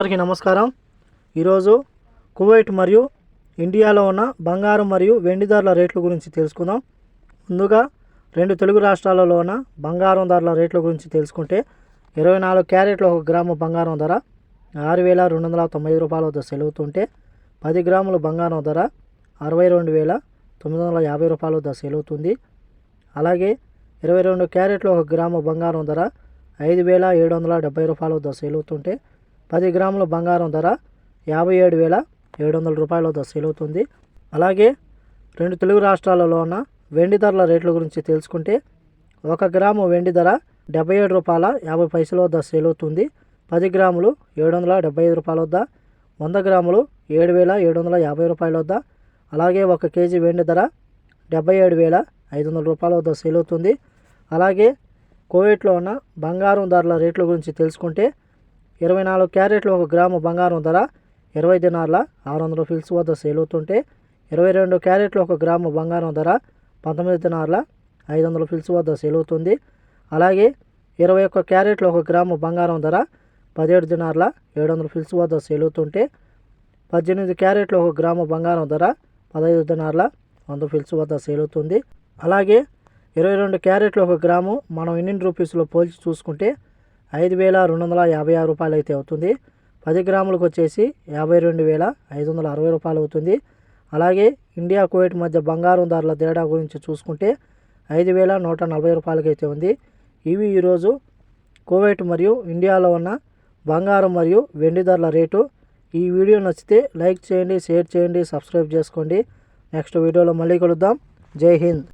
అందరికీ నమస్కారం. ఈరోజు కువైట్ మరియు ఇండియాలో ఉన్న బంగారం మరియు వెండి ధరల రేట్ల గురించి తెలుసుకుందాం. ముందుగా రెండు తెలుగు రాష్ట్రాలలో ఉన్న బంగారం ధరల రేట్ల గురించి తెలుసుకుంటే ఇరవై నాలుగు క్యారెట్ల ఒక గ్రాము బంగారం ధర ఆరు వేల రెండు వందల తొంభై రూపాయల వద్ద సెలవుతుంటే పది గ్రాముల బంగారం ధర అరవై రెండు వేల తొమ్మిది వందల యాభై రూపాయల వద్ద సెలవుతుంది. అలాగే ఇరవై రెండు క్యారెట్ల ఒక గ్రాము బంగారం ధర ఐదు వేల ఏడు వందల డెబ్బై రూపాయల వద్ద సెలవుతుంటే పది గ్రాముల బంగారం ధర యాభై ఏడు వేల ఏడు వందల రూపాయల వద్ద సెలవుతుంది అలాగే రెండు తెలుగు రాష్ట్రాలలో ఉన్న వెండి ధరల రేట్ల గురించి తెలుసుకుంటే ఒక గ్రాము వెండి ధర డెబ్బై ఏడు రూపాయల యాభై పైసల వద్ద సేల్ అవుతుంది. పది గ్రాములు ఏడు వందల డెబ్బై ఐదు రూపాయల వద్ద వంద గ్రాములు ఏడు వేల ఏడు వందల యాభై రూపాయల వద్ద అలాగే ఒక కేజీ వెండి ధర డెబ్బై ఏడు వేల ఐదు వందల రూపాయల వద్ద సేల్ అవుతుంది. అలాగే కోవిట్లో ఉన్న బంగారం ధరల రేట్ల గురించి తెలుసుకుంటే ఇరవై నాలుగు క్యారెట్లు ఒక గ్రాము బంగారం ధర ఇరవై దినార్ల ఆరు వందల ఫిల్స్ వద్ద సేల్ అవుతుంటే ఇరవై రెండు క్యారెట్లు ఒక గ్రాము బంగారం ధర పంతొమ్మిది దినార్ల ఐదు వందల ఫిల్స్ వద్ద సేల్ అవుతుంది. అలాగే ఇరవై ఒక్క క్యారెట్లు ఒక గ్రాము బంగారం ధర పదిహేడు దినార్ల ఏడు వందల ఫిల్స్ వద్ద సేల్ అవుతుంటే పద్దెనిమిది క్యారెట్లు ఒక గ్రాము బంగారం ధర పదహైదు దినార్ల వంద ఫిల్స్ వద్ద సేల్ అవుతుంది. అలాగే ఇరవై రెండు క్యారెట్లు ఒక గ్రాము మనం ఇండియన్ రూపీస్లో పోల్చి చూసుకుంటే ఐదు వేల రెండు వందల యాభై ఆరు రూపాయలు అయితే అవుతుంది. పది గ్రాములకు వచ్చేసి యాభై రెండు వేల ఐదు వందల అరవై రూపాయలు అవుతుంది. అలాగే ఇండియా కువైట్ మధ్య బంగారం ధరల తేడా గురించి చూసుకుంటే ఐదు వేల నూట నలభై రూపాయలకైతే ఉంది. ఇవి ఈరోజు కువైట్ మరియు ఇండియాలో ఉన్న బంగారం మరియు వెండి ధరల రేటు. ఈ వీడియో నచ్చితే లైక్ చేయండి షేర్ చేయండి సబ్స్క్రైబ్ చేసుకోండి. నెక్స్ట్ వీడియోలో మళ్ళీ కలుద్దాం. జై హింద్.